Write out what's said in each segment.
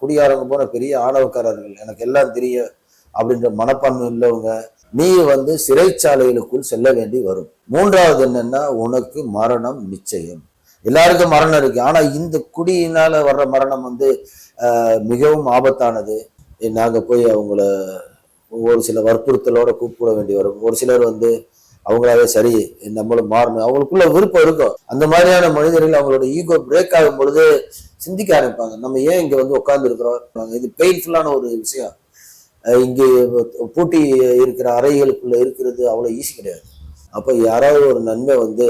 குடியாரங்க போன பெரிய ஆணவக்காரர்கள் எனக்கு எல்லாம் தெரியும் அப்படின்ற மனப்பான்மை உள்ளவங்க நீ வந்து சிறைச்சாலைகளுக்குள் செல்ல வேண்டி வரும். மூன்றாவது என்னன்னா உனக்கு மரணம் நிச்சயம். எல்லாருக்கும் மரணம் இருக்கு. ஆனா இந்த குடியினால வர்ற மரணம் வந்து மிகவும் ஆபத்தானது. நாங்க போய் அவங்கள ஒரு சில வற்புறுத்தலோட கூப்பிட வேண்டி வரும். ஒரு சிலர் வந்து அவங்களாவே சரி நம்மளும் மாறணும். அவங்களுக்குள்ள விருப்பம் இருக்கும். அந்த மாதிரியான மனிதர்கள் அவங்களோட ஈகோ பிரேக் ஆகும் பொழுது சிந்திக்க ஆரம்பிப்பாங்க. நம்ம ஏன் இங்க வந்து உட்கார்ந்து இருக்கிறோம் இது பெயின்ஃபுல்லான ஒரு விஷயம். இங்கே பூட்டி இருக்கிற அறைகளுக்குள்ள இருக்கிறது அவ்வளோ ஈஸி கிடையாது. அப்போ யாராவது ஒரு நன்மை வந்து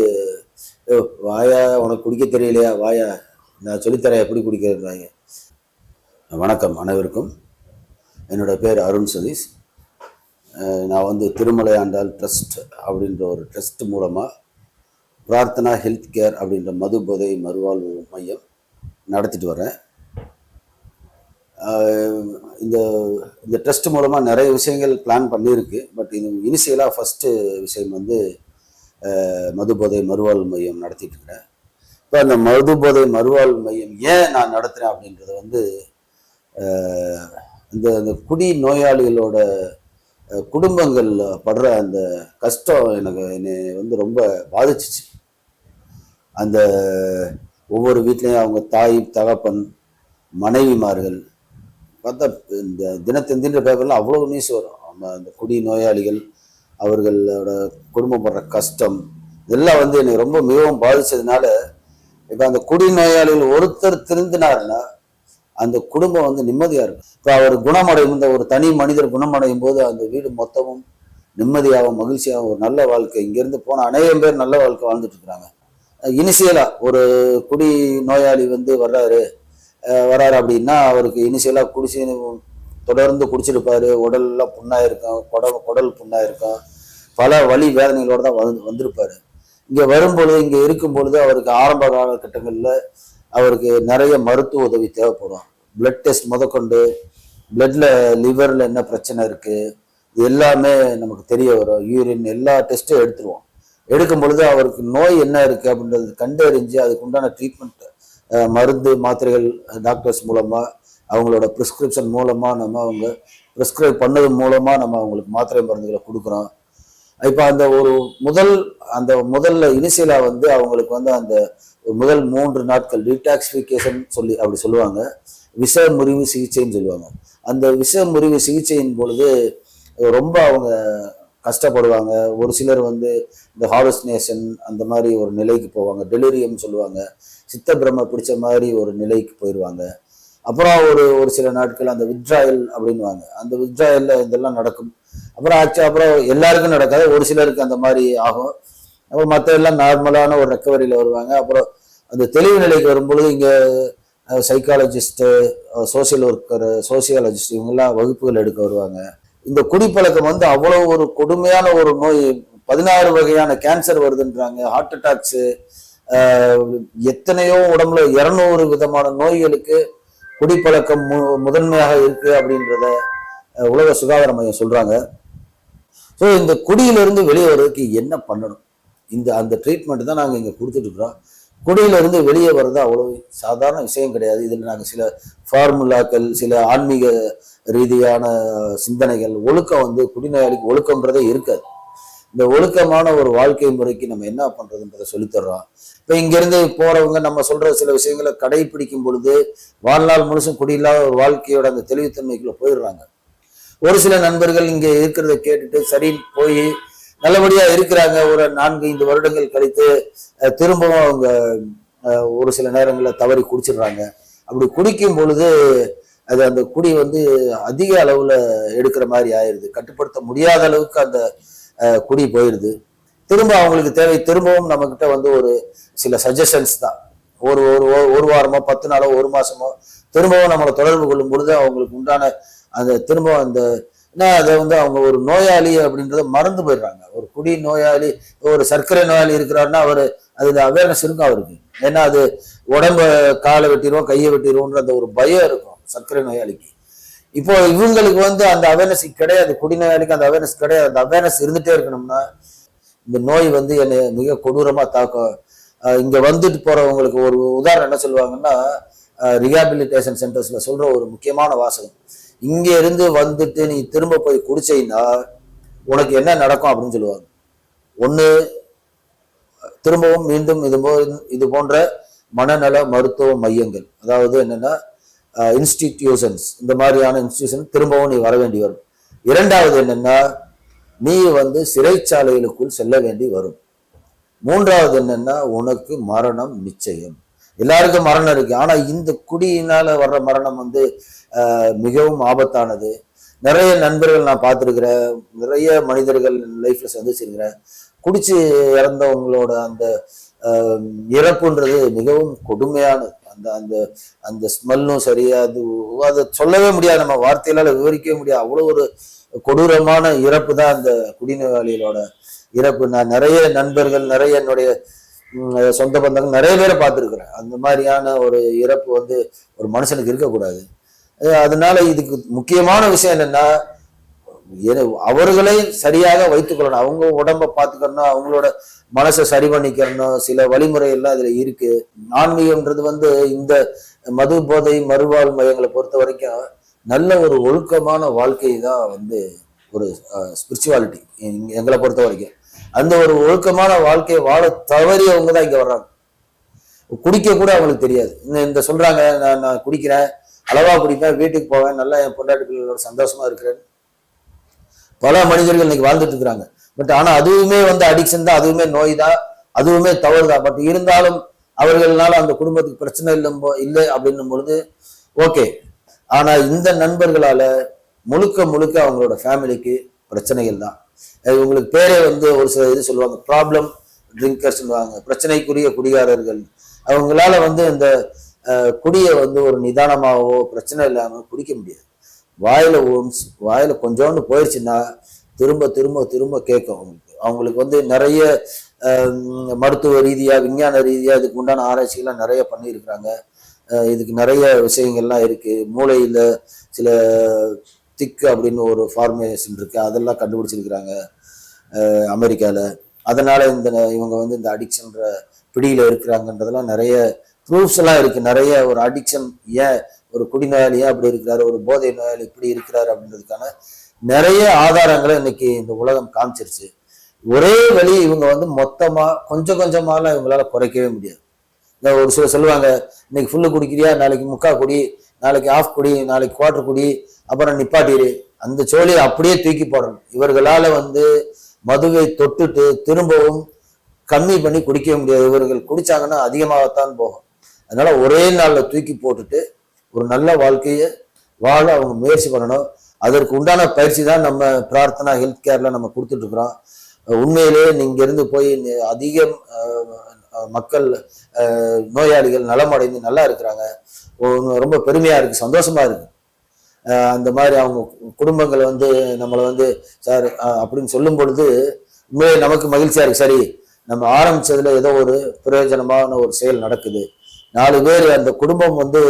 வாயா உனக்கு குடிக்க தெரியலையா? வாயா நான் சொல்லித்தரேன் எப்படி குடிக்கிறதுனாங்க? வணக்கம் அனைவருக்கும். என்னோட பேர் அருண் சதீஷ். நான் வந்து திருமலை ஆண்டாள் ட்ரஸ்ட் அப்படின்ற ஒரு ட்ரஸ்ட் மூலமாக பிரார்த்தனா ஹெல்த் கேர் அப்படின்ற மது போதை மறுவாழ்வு மையம் நடத்திட்டு வரேன். இந்த இந்த ட்ரஸ்ட் மூலமாக நிறைய விஷயங்கள் பிளான் பண்ணியிருக்கு. பட் இது இனிஷியலாக ஃபஸ்ட்டு விஷயம் வந்து மது போதை மறுவாழ்வு மையம் நடத்திட்டு இருக்கிறேன். இப்போ அந்த மது போதை மறுவாழ்வு மையம் ஏன் நான் நடத்துகிறேன் அப்படின்றது வந்து இந்த இந்த குடி நோயாளிகளோட குடும்பங்கள் படுற அந்த கஷ்டம் எனக்கு என்னை வந்து ரொம்ப பாதிச்சிச்சு. அந்த ஒவ்வொரு வீட்லேயும் அவங்க தாய் தகப்பன் மனைவிமார்கள் பார்த்தா இந்த தினத்தந்தின்ற பேப்பர்லாம் அவ்வளோ நியூஸ் வரும். அவங்க அந்த குடி நோயாளிகள் அவர்களோட குடும்பம் படுற கஷ்டம் இதெல்லாம் வந்து என்னை ரொம்ப மிகவும் பாதித்ததுனால இப்போ அந்த குடி நோயாளிகள் ஒருத்தர் திருந்தினாருன்னா அந்த குடும்பம் வந்து நிம்மதியாக இருக்கும். இப்போ அவர் குணமடையும் இந்த ஒரு தனி மனிதர் குணமடையும் போது அந்த வீடு மொத்தமும் நிம்மதியாகவும் மகிழ்ச்சியாகவும் ஒரு நல்ல வாழ்க்கை. இங்கேருந்து போன அநேகம் பேர் நல்ல வாழ்க்கை வாழ்ந்துட்டு இருக்கிறாங்க இனிஷியலாக ஒரு குடி நோயாளி வந்து வர்றாரு. வராரு அப்படின்னா அவருக்கு இனிஷியலாக குடிச்சு தொடர்ந்து குடிச்சிருப்பாரு. உடல்லாம் புண்ணாக இருக்கும் குடல் குடல் புண்ணாக இருக்கும் பல வழி வேதனைகளோடு தான் வந்து வந்திருப்பாரு. இங்கே வரும்பொழுது இங்கே இருக்கும் பொழுது அவருக்கு ஆரம்ப காலகட்டங்களில் அவருக்கு நிறைய மருத்துவ உதவி தேவைப்படும். பிளட் டெஸ்ட் முதற்கொண்டு பிளட்ல லிவரில் என்ன பிரச்சனை இருக்குது இது எல்லாமே நமக்கு தெரிய வரும். யூரின் எல்லா டெஸ்ட்டும் எடுத்துருவோம். எடுக்கும் பொழுது அவருக்கு நோய் என்ன இருக்குது அப்படின்றது கண்டறிஞ்சு அதுக்கு உண்டான ட்ரீட்மெண்ட் மருந்து மாத்திரைகள் டாக்டர்ஸ் மூலமாக அவங்களோட ப்ரிஸ்கிரிப்ஷன் மூலமாக நம்ம அவங்க ப்ரிஸ்கிரைப் பண்ணது மூலமாக நம்ம அவங்களுக்கு மாத்திரை மருந்துகளை கொடுக்குறோம். இப்போ அந்த ஒரு முதல் அந்த முதல்ல இனிஷியலாக வந்து அவங்களுக்கு வந்து அந்த முதல் மூன்று நாட்கள் டீடாக்சிஃபிகேஷன் சொல்லி அப்படி சொல்லுவாங்க. விஷ முறிவு சிகிச்சைன்னு சொல்லுவாங்க. அந்த விஷ முறிவு சிகிச்சையின் பொழுது ரொம்ப அவங்க கஷ்டப்படுவாங்க. ஒரு சிலர் வந்து இந்த ஹாலுசினேஷன் அந்த மாதிரி ஒரு நிலைக்கு போவாங்க. டெலிரியம் சொல்லுவாங்க. சித்த பிரம்ம பிடிச்ச மாதிரி ஒரு நிலைக்கு போயிடுவாங்க அப்புறம் ஒரு ஒரு சில நாட்கள் அந்த வித்ராயல் அப்படின்வாங்க அந்த வித்ராயல்ல இதெல்லாம் நடக்கும். அப்புறம் ஆச்சு அப்புறம் எல்லாருக்கும் நடக்காது. ஒரு சிலருக்கு அந்த மாதிரி ஆகும். அப்புறம் மற்ற எல்லாம் நார்மலான ஒரு ரெக்கவரியில் வருவாங்க. அப்புறம் அந்த தெளிவு நிலைக்கு வரும்பொழுது இங்கே சைக்காலஜிஸ்ட்டு சோசியல் ஒர்க்கர் சோசியாலஜிஸ்ட் இவங்கெல்லாம் வகுப்புகள் எடுக்க வருவாங்க. இந்த குடிப்பழக்கம் வந்து அவ்வளோ ஒரு கொடுமையான ஒரு நோய். பதினாறு வகையான கேன்சர் வருதுன்றாங்க. ஹார்ட் அட்டாக்ஸு எத்தனையோ உடம்புல இரநூறு விதமான நோய்களுக்கு குடிப்பழக்கம் மு முதன்மையாக இருக்குது அப்படின்றத உலக சுகாதார மையம் சொல்றாங்க. ஸோ இந்த குடியிலிருந்து வெளியே வர்றதுக்கு என்ன பண்ணணும்? இந்த அந்த ட்ரீட்மெண்ட் தான் நாங்கள் இங்கே கொடுத்துட்டு இருக்கிறோம். குடியிலிருந்து வெளியே வர்றது அவ்வளோ சாதாரண விஷயம் கிடையாது. இதில் நாங்கள் சில ஃபார்முலாக்கள் சில ஆன்மீக ரீதியான சிந்தனைகள் ஒழுக்கம் வந்து குடிநோயாளிக்கு ஒழுக்கம்ன்றதே இருக்காது. இந்த ஒழுக்கமான ஒரு வாழ்க்கை முறைக்கு நம்ம என்ன பண்ணுறதுன்றதை சொல்லித்தர்றோம். இப்போ இங்கேருந்து போகிறவங்க நம்ம சொல்கிற சில விஷயங்களை கடைபிடிக்கும் பொழுது வாழ்நாள் முழுசும் குடியில்லாத ஒரு வாழ்க்கையோட அந்த தெளிவுத்தன்மைக்குள்ளே போயிடுறாங்க. ஒரு சில நண்பர்கள் இங்கே இருக்கிறத கேட்டுட்டு சரி போய் நல்லபடியா இருக்கிறாங்க. ஒரு நான்கு ஐந்து வருடங்கள் கழித்து திரும்பவும் அவங்க ஒரு சில நேரங்களில் தவறி குடிச்சிடுறாங்க. அப்படி குடிக்கும் பொழுது அது அந்த குடி வந்து அதிக அளவில் எடுக்கிற மாதிரி ஆயிடுது கட்டுப்படுத்த முடியாத அளவுக்கு அந்த குடி போயிடுது திரும்ப அவங்களுக்கு தேவை திரும்பவும் நம்மக்கிட்ட வந்து ஒரு சில சஜஷன்ஸ் தான். ஒரு ஒரு ஒரு- ஒரு வாரமோ பத்து நாளோ ஒரு மாசமோ திரும்பவும் நம்மளை தொடர்பு கொள்ளும் பொழுது அவங்களுக்கு உண்டான அந்த திரும்பவும் அந்த என்ன அதை வந்து அவங்க ஒரு நோயாளி அப்படின்றத மறந்து போயிடுறாங்க. ஒரு குடி நோயாளி ஒரு சர்க்கரை நோயாளி இருக்கிறாருன்னா அவர் அதுல அவேர்னஸ் இருக்கும் அவருக்கு? ஏன்னா அது உடம்ப காலை வெட்டிடுவோம் கையை வெட்டிடுவோன்ற அந்த ஒரு பயம் இருக்கும் சர்க்கரை நோயாளிக்கு. இப்போ இவங்களுக்கு வந்து அந்த அவேர்னஸ் கிடையாது குடிநோயாளிக்கு அந்த அவேர்னஸ் கிடையாது. அந்த அவேர்னஸ் இருந்துட்டே இருக்கணும்னா இந்த நோய் வந்து என்னை மிக கொடூரமா தாக்கும். இங்கே இங்க வந்துட்டு போறவங்களுக்கு ஒரு உதாரணம் என்ன சொல்லுவாங்கன்னா ரிஹாபிலிட்டேஷன் சென்டர்ஸ்ல சொல்ற ஒரு முக்கியமான வாசகம். இங்க இருந்து வந்துட்டு நீ திரும்ப போய் குடிச்சீங்கன்னா உனக்கு என்ன நடக்கும் அப்படின்னு சொல்லுவாங்க. ஒண்ணு திரும்பவும் மீண்டும் இது போ இது போன்ற மனநல மருத்துவ மையங்கள் அதாவது என்னன்னா இன்ஸ்டிடியூஷன்ஸ் இந்த மாதிரியான இன்ஸ்டிடியூஷன் திரும்பவும் நீ வர வேண்டி வரும். இரண்டாவது என்னன்னா நீ வந்து சிறைச்சாலைகளுக்குள் செல்ல வேண்டி வரும். மூன்றாவது என்னன்னா உனக்கு மரணம் நிச்சயம். எல்லாருக்கும் மரணம் இருக்கு. ஆனா இந்த குடியினால வர்ற மரணம் வந்து மிகவும் ஆபத்தானது. நிறைய நண்பர்கள் நான் பார்த்துருக்கிறேன். நிறைய மனிதர்கள் லைஃப்ல சந்திச்சிருக்கிறேன். குடிச்சு இறந்தவங்களோட அந்த இறப்புன்றது மிகவும் கொடுமையானது. அந்த அந்த அந்த ஸ்மெல்லும் சரியா அது அதை சொல்லவே முடியாது. நம்ம வார்த்தைகளால் விவரிக்கவே முடியாது. அவ்வளோ ஒரு கொடூரமான இறப்பு தான் அந்த குடிநோயாளிகளோட இறப்பு. நான் நிறைய நண்பர்கள் நிறைய என்னுடைய சொந்த பந்தங்கள் நிறைய பேரை பார்த்துருக்குறேன். அந்த மாதிரியான ஒரு இறப்பு வந்து ஒரு மனுஷனுக்கு இருக்கக்கூடாது. அதனால இதுக்கு முக்கியமான விஷயம் என்னன்னா அவர்களை சரியாக வைத்துக்கொள்ளணும் அவங்க உடம்ப பார்த்துக்கணும் அவங்களோட மனசை சரி பண்ணிக்கணும். சில வழிமுறை எல்லாம் இதுல இருக்கு. ஆன்மீகம்ன்றது வந்து இந்த மது போதை மறுவாழ் மையங்களை பொறுத்த வரைக்கும் நல்ல ஒரு ஒழுக்கமான வாழ்க்கை தான் வந்து ஒரு ஸ்பிரிச்சுவாலிட்டி எங்களை பொறுத்த வரைக்கும். அந்த ஒரு ஒழுக்கமான வாழ்க்கையை வாழ தவறியவங்க தான் இங்க வர்றாங்க. குடிக்க கூட அவங்களுக்கு தெரியாது. இந்த- இந்த சொல்றாங்க நான் நான் குடிக்கிறேன் அளவா குடிப்பேன் வீட்டுக்கு போவேன் நல்லா என் பொண்டாட்டி பிள்ளைகளோட சந்தோஷமா இருக்கிறேன் பல மனிதர்கள் இன்னைக்கு வாழ்ந்துட்டு இருக்கிறாங்க. பட் ஆனா அதுவுமே வந்து அடிக்ஷன் தான் அதுவுமே நோய் தான் அதுவுமே தவறு தான். பட் இருந்தாலும் அவர்களால அந்த குடும்பத்துக்கு பிரச்சனை இல்லை இல்லை அப்படின்னும் பொழுது ஓகே. ஆனா இந்த நண்பர்களால முழுக்க முழுக்க அவங்களோட ஃபேமிலிக்கு பிரச்சனைகள் தான். உங்களுக்கு பேரே வந்து ஒரு சில இது சொல்லுவாங்க ப்ராப்ளம் ட்ரிங்கர்ஸ் சொல்லுவாங்க பிரச்சனைக்குரிய குடிகாரர்கள். அவங்களால வந்து இந்த குடியை வந்து ஒரு நிதானமாகவோ பிரச்சனை இல்லாமல் குடிக்க முடியாது. வாயில ஒன்ஸ் வாயில கொஞ்சோண்டு போயிடுச்சுன்னா திரும்ப திரும்ப திரும்ப கேட்கும் அவங்களுக்கு. அவங்களுக்கு வந்து நிறைய மருத்துவ ரீதியாக விஞ்ஞான ரீதியாக இதுக்கு உண்டான ஆராய்ச்சிகள்லாம் நிறைய பண்ணியிருக்கிறாங்க. இதுக்கு நிறைய விஷயங்கள்லாம் இருக்கு. மூளையில் சில திக்கு அப்படின்னு ஒரு ஃபார்மேஷன் இருக்கு. அதெல்லாம் கண்டுபிடிச்சிருக்கிறாங்க. அமெரிக்காவில் அதனால் அதனால இந்த இவங்க வந்து இந்த அடிக்ஷன்ற பிடியில் இருக்கிறாங்கன்றதெல்லாம் நிறைய ப்ரூஃப்ஸ் எல்லாம் இருக்கு. நிறைய ஒரு அடிக்ஷன் ஏன் ஒரு குடிநோயாளி ஏன் அப்படி இருக்கிறாரு ஒரு போதை நோயாளி இப்படி இருக்கிறாரு அப்படின்றதுக்கான நிறைய ஆதாரங்களை இன்னைக்கு இந்த உலகம் காமிச்சிருச்சு. ஒரே வழி இவங்க வந்து மொத்தமா கொஞ்சம் கொஞ்சமாலாம் இவங்களால குறைக்கவே முடியாது. இந்த ஒரு சிலர் சொல்லுவாங்க இன்னைக்கு ஃபுல்லு குடிக்கிறியா? நாளைக்கு முக்கா குடி நாளைக்கு ஆஃப் குடி நாளைக்கு குவார்டர் குடி அப்புறம் நிப்பாட்டிடு. அந்த சோழியை அப்படியே தூக்கி போடணும். இவர்களால் வந்து மதுவை தொட்டுட்டு திரும்பவும் கம்மி பண்ணி குடிக்க முடியாது. இவர்கள் குடித்தாங்கன்னா அதிகமாகத்தான் போகும். அதனால ஒரே நாளில் தூக்கி போட்டுட்டு ஒரு நல்ல வாழ்க்கையை வாழ அவங்க முயற்சி பண்ணணும். அதற்கு உண்டான பயிற்சி தான் நம்ம பிரார்த்தனா ஹெல்த் கேர்ல நம்ம கொடுத்துட்ருக்குறோம் உண்மையிலேயே இங்கேருந்து இருந்து போய் அதிகம் மக்கள் நோயாளிகள் நலமடைந்து நல்லா இருக்கிறாங்க. ரொம்ப பெருமையாக இருக்குது சந்தோஷமாக இருக்குது அந்த மாதிரி அவங்க குடும்பங்கள் வந்து நம்மளை வந்து சார் அப்படின்னு சொல்லும் பொழுது உண்மையே நமக்கு மகிழ்ச்சியா இருக்கு. சரி நம்ம ஆரம்பிச்சதுல ஏதோ ஒரு பிரயோஜனமான ஒரு செயல் நடக்குது. நாலு பேர் அந்த குடும்பம் வந்து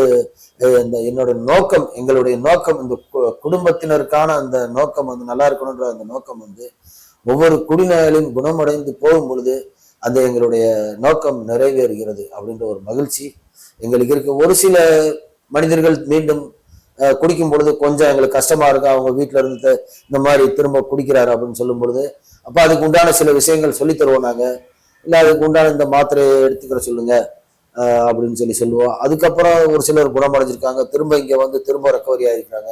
இந்த என்னோட நோக்கம் எங்களுடைய நோக்கம் இந்த கு- குடும்பத்தினருக்கான அந்த நோக்கம் வந்து நல்லா இருக்கணுன்ற அந்த நோக்கம் வந்து ஒவ்வொரு குடிநோயாளியும் குணமடைந்து போகும் பொழுது அந்த எங்களுடைய நோக்கம் நிறைவேறுகிறது. அப்படின்ற ஒரு மகிழ்ச்சி எங்களுக்கு இருக்க. ஒரு சில மனிதர்கள் மீண்டும் குடிக்கும் பொழுது கொஞ்சம் எங்களுக்கு கஷ்டமா இருக்கு அவங்க வீட்டுல இருந்து இந்த மாதிரி திரும்ப குடிக்கிறாரு அப்படின்னு சொல்லும் பொழுது அப்ப அதுக்கு உண்டான சில விஷயங்கள் சொல்லி தருவோம் நாங்க. இல்ல அதுக்கு உண்டான இந்த மாத்திரையை எடுத்துக்கிற சொல்லுங்க அப்படின்னு சொல்லி சொல்லுவோம். அதுக்கப்புறம் ஒரு சிலர் குணமடைஞ்சிருக்காங்க. திரும்ப இங்க வந்து திரும்ப ரெக்கவரி ஆயிருக்காங்க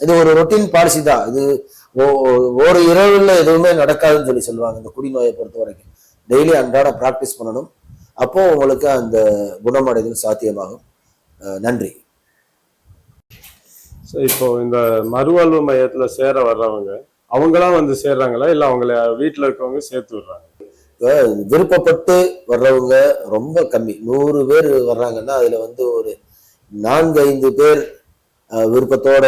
இது ஒரு ரொட்டீன் பாலிசி தான். இது ஓ- ஒரு இரவுல எதுவுமே நடக்காதுன்னு சொல்லி சொல்லுவாங்க இந்த குடிநோயை பொறுத்த வரைக்கும். டெய்லி அன்றாட ப்ராக்டிஸ் பண்ணணும். அப்போ உங்களுக்கு அந்த குணமடைதல் சாத்தியமாகும். நன்றி. ஸோ இப்போ இந்த மறுவாழ்வு மையத்துல சேர வர்றவங்க அவங்களாம் வந்து சேர்றாங்களா? இல்ல அவங்கள வீட்டுல இருக்கவங்க சேர்த்து விடுறாங்க? விருப்பப்பட்டு வர்றவங்க ரொம்ப கம்மி. நூறு பேர் வர்றாங்கன்னா அதுல வந்து ஒரு நான்கு ஐந்து பேர் விருப்பத்தோடு விருப்பத்தோட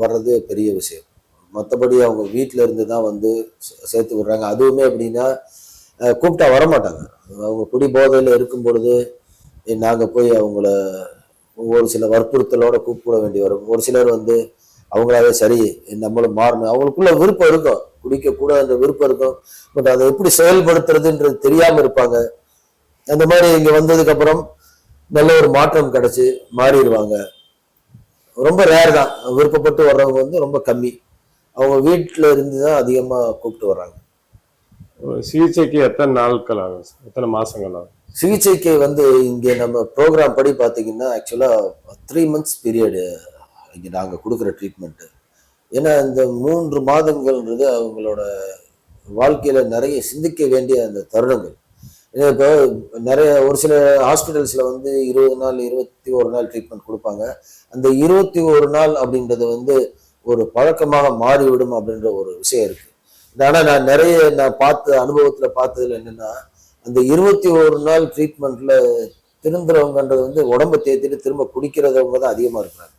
வர்றது பெரிய விஷயம். மற்றபடி அவங்க வீட்டில் இருந்து தான் வந்து சே- சேர்த்து விடுறாங்க. அதுவுமே எப்படின்னா கூப்பிட்டா வரமாட்டாங்க. அவங்க குடி போதையில் இருக்கும் பொழுது நாங்கள் போய் அவங்கள ஒரு சில வற்புறுத்தலோட கூப்பிட வேண்டி வரும். ஒரு சிலர் வந்து அவங்களாவே சரி நம்மளும் மாறணும். அவங்களுக்குள்ள விருப்பம் இருக்கும். குடிக்க கூட அந்த விருப்பம் இருக்கும். பட் அதை எப்படி செயல்படுத்துறதுன்றது தெரியாம இருப்பாங்க. அந்த மாதிரி இங்க வந்ததுக்கு அப்புறம் நல்ல ஒரு மாற்றம் கிடைச்சு மாறிடுவாங்க. ரொம்ப ரேர் தான். விருப்பப்பட்டு வர்றவங்க வந்து ரொம்ப கம்மி. அவங்க வீட்டில் இருந்து தான் அதிகமாக கூப்பிட்டு வர்றாங்க. சிகிச்சைக்கு எத்தனை நாட்கள் ஆகும் சார்? எத்தனை மாசங்கள் ஆகும் சிகிச்சைக்கு வந்து இங்கே நம்ம ப்ரோக்ராம் படி பார்த்தீங்கன்னா ஆக்சுவலாக த்ரீ மந்த்ஸ் பீரியடு இங்கே நாங்கள் கொடுக்குற ட்ரீட்மெண்ட்டு ஏன்னா இந்த மூன்று மாதங்கள்ன்றது அவங்களோட வாழ்க்கையில் நிறைய சிந்திக்க வேண்டிய அந்த தருணங்கள். ஏன்னா இப்போ நிறைய ஒரு சில ஹாஸ்பிட்டல்ஸில் வந்து இருபது நாள் இருபத்தி ஒரு நாள் ட்ரீட்மெண்ட் கொடுப்பாங்க. அந்த இருபத்தி ஒரு நாள் அப்படின்றது வந்து ஒரு பழக்கமாக மாறிவிடும் அப்படின்ற ஒரு விஷயம் இருக்குது ஆனால் நான் நிறைய நான் பார்த்த அனுபவத்தில் பார்த்ததுல என்னென்னா அந்த இருபத்தி ஒரு நாள் ட்ரீட்மெண்ட்ல திருந்துறவங்கன்றது வந்து உடம்ப தேத்திட்டு திரும்ப குடிக்கிறதவங்க தான் அதிகமாக இருக்கிறாங்க.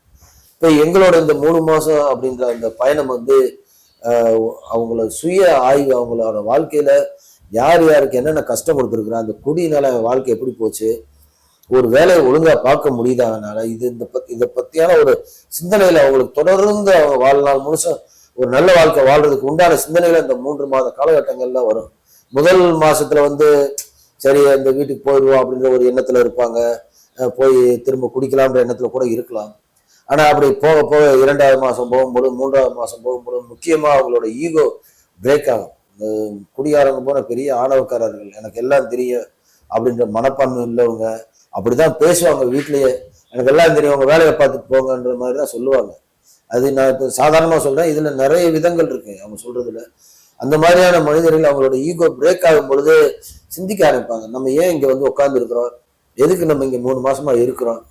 இப்போ எங்களோட இந்த மூணு மாதம் அப்படின்ற அந்த பயணம் வந்து ஆஹ், அவங்கள சுய ஆய்வு அவங்களோட வாழ்க்கையில யார் யாருக்கு என்னென்ன கஷ்டம் கொடுத்துருக்குறா அந்த குடியினால அவன் வாழ்க்கை எப்படி போச்சு ஒரு வேலையை ஒழுங்கா பார்க்க முடியுதா அவனால இது இந்த பத்தி இதை பத்தியான ஒரு சிந்தனையில அவங்களுக்கு தொடர்ந்து அவங்க வாழ்நாள் முழுசும் ஒரு நல்ல வாழ்க்கை வாழ்றதுக்கு உண்டான சிந்தனைகள் இந்த மூன்று மாத காலகட்டங்கள்ல வரும். முதல் மாசத்துல வந்து சரி அந்த வீட்டுக்கு போயிடுவோம் அப்படின்ற ஒரு எண்ணத்துல இருப்பாங்க. போய் திரும்ப குடிக்கலாம்ன்ற எண்ணத்துல கூட இருக்கலாம். ஆனா அப்படி போக போக இரண்டாவது மாசம் போகும்போது மூன்றாவது மாசம் போகும்போது முக்கியமா அவங்களோட ஈகோ பிரேக் ஆகும். இந்த குடியாரங்க போன பெரிய ஆணவக்காரர்கள் எனக்கு எல்லாம் தெரியும் அப்படின்ற மனப்பான்மை உள்ளவங்க அப்படிதான் பேசுவாங்க வீட்லயே. எனக்கு எல்லாம் தெரியும் உங்க வேலையை பார்த்துட்டு போங்கன்ற மாதிரி தான் சொல்லுவாங்க. அது நான் இப்போ சாதாரணமாக சொல்கிறேன் இதில் நிறைய விதங்கள் இருக்கு. அவங்க சொல்றதுல. அந்த மாதிரியான மனிதர்கள் அவங்களோட ஈகோ பிரேக் ஆகும் பொழுது சிந்திக்க ஆரம்பிப்பாங்க. நம்ம ஏன் இங்கே வந்து உட்காந்துருக்குறோம் எதுக்கு நம்ம இங்கே மூணு மாசமா இருக்கிறோம்?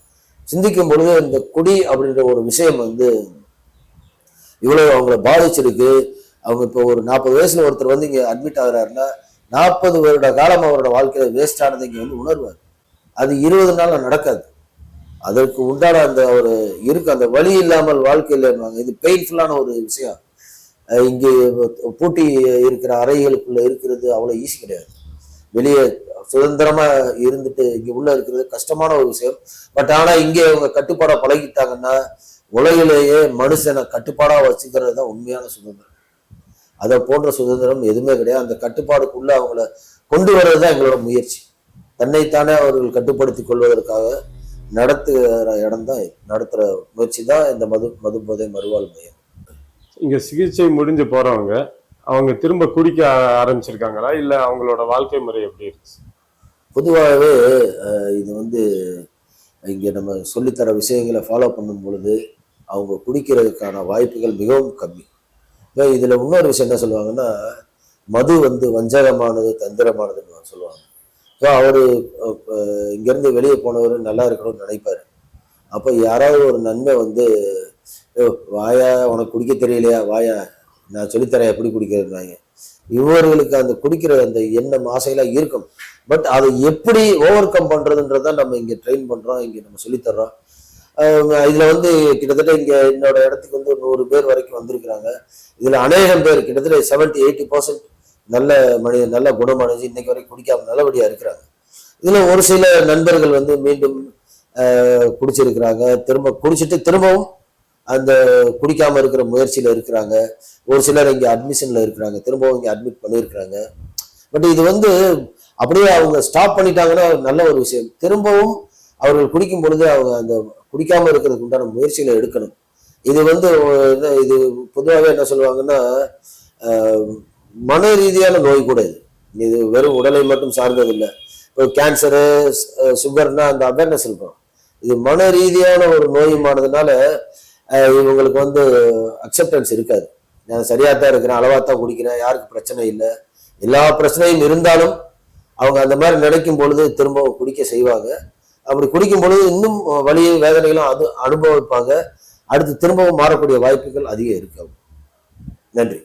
சிந்திக்கும் பொழுது இந்த குடி அப்படின்ற ஒரு விஷயம் வந்து இவ்வளோ அவங்கள பாதிச்சிருக்கு. அவங்க இப்போ ஒரு நாற்பது வயசுல ஒருத்தர் வந்து இங்கே அட்மிட் ஆகுறாருன்னா நாற்பது வருட காலம் அவரோட வாழ்க்கையில வேஸ்ட் ஆனதை இங்கே வந்து உணர்வார். அது இருபது நாள் நடக்காது. அதற்கு உண்டான அந்த ஒரு இருக்கு அந்த வழி இல்லாமல் வாழ்க்கையில் இது பெயின்ஃபுல்லான ஒரு விஷயம். இங்கே பூட்டி இருக்கிற அறைகளுக்குள்ள இருக்கிறது அவ்வளோ ஈஸி கிடையாது. வெளியே சுதந்திரமா இருந்துட்டு இங்கே உள்ள இருக்கிறது கஷ்டமான ஒரு விஷயம். பட் ஆனால் இங்கே அவங்க கட்டுப்பாடாக பழகிட்டாங்கன்னா உலகிலேயே மனுஷனை கட்டுப்பாடாக வச்சுக்கிறது தான் உண்மையான சுதந்திரம். அதை போன்ற சுதந்திரம் எதுவுமே கிடையாது. அந்த கட்டுப்பாடுக்குள்ள அவங்கள கொண்டு வர்றது தான் எங்களோட முயற்சி. தன்னைத்தானே அவர்கள் கட்டுப்படுத்தி கொள்வதற்காக நடத்துகிற இடம் தான் நடத்துகிற முயற்சி தான் இந்த மது மது போதை மறுவாழ் மையம். இங்க சிகிச்சை முடிஞ்சு போறவங்க அவங்க திரும்ப குடிக்க ஆரம்பிச்சிருக்காங்களா? இல்ல அவங்களோட வாழ்க்கை முறை எப்படி இருக்கு? பொதுவாகவே இது வந்து இங்கே நம்ம சொல்லித்தர விஷயங்களை ஃபாலோ பண்ணும் பொழுது அவங்க குடிக்கிறதுக்கான வாய்ப்புகள் மிகவும் கம்மி. இப்போ இதில் இன்னொரு விஷயம் என்ன சொல்லுவாங்கன்னா மது வந்து வஞ்சகமானது தந்திரமானதுன்னு சொல்லுவாங்க. ஸோ அவர் இங்கேருந்து வெளியே போனவர் நல்லா இருக்கணும்னு நினைப்பார். அப்போ யாராவது ஒரு நன்மை வந்து வாயா உனக்கு குடிக்க தெரியலையா? வாயா நான் சொல்லித்தரேன் எப்படி குடிக்கிறதுனாங்க. இவர்களுக்கு அந்த குடிக்கிற அந்த எண்ணம் ஆசையெல்லாம் இருக்கும். பட் அதை எப்படி ஓவர் கம் பண்றதுன்றத நம்ம இங்கே ட்ரெயின் பண்ணுறோம் இங்கே நம்ம சொல்லித்தர்றோம். இதில் வந்து கிட்டத்தட்ட இங்கே என்னோட இடத்துக்கு வந்து நூறு பேர் வரைக்கும் வந்திருக்கிறாங்க. இதில் அநேகம் பேர் கிட்டத்தட்ட செவன்ட்டி எயிட்டி பர்சன்ட் நல்ல மனித நல்ல குணமடைஞ்சு இன்னைக்கு வரைக்கும் குடிக்காம நல்லபடியா இருக்கிறாங்க. இதுல ஒரு சில நண்பர்கள் வந்து மீண்டும் குடிச்சிருக்கிறாங்க. திரும்ப குடிச்சிட்டு திரும்பவும் அந்த குடிக்காம இருக்கிற முயற்சியில இருக்கிறாங்க. ஒரு சிலர் இங்க அட்மிஷன்ல இருக்கிறாங்க. திரும்பவும் இங்க அட்மிட் பண்ணியிருக்கிறாங்க. பட் இது வந்து அப்படியே அவங்க ஸ்டாப் பண்ணிட்டாங்கன்னா நல்ல ஒரு விஷயம். திரும்பவும் அவர்கள் குடிக்கும் பொழுது அவங்க அந்த குடிக்காம இருக்கிறதுக்கு உண்டான முயற்சிகளை எடுக்கணும். இது வந்து இது பொதுவாகவே என்ன சொல்லுவாங்கன்னா மன ரீதியான நோய் கூட இது. இது வெறும் உடலை மட்டும் சார்ந்தது இல்லை இப்போ கேன்சரு சுகர்னா அந்த அவேர்னஸ் இருக்கும். இது மன ரீதியான ஒரு நோயுமானதுனால இவங்களுக்கு வந்து அக்செப்டன்ஸ் இருக்காது. நான் சரியாக தான் இருக்கிறேன் அளவாக தான் குடிக்கிறேன் யாருக்கு பிரச்சனை இல்லை. எல்லா பிரச்சனையும் இருந்தாலும் அவங்க அந்த மாதிரி நினைக்கும் பொழுது திரும்ப குடிக்க செய்வாங்க. அப்படி குடிக்கும் பொழுது இன்னும் வலி வேதனைகளும் அது அனுபவிப்பாங்க. அடுத்து திரும்பவும் மாறக்கூடிய வாய்ப்புகள் அதிகம் இருக்கு நன்றி.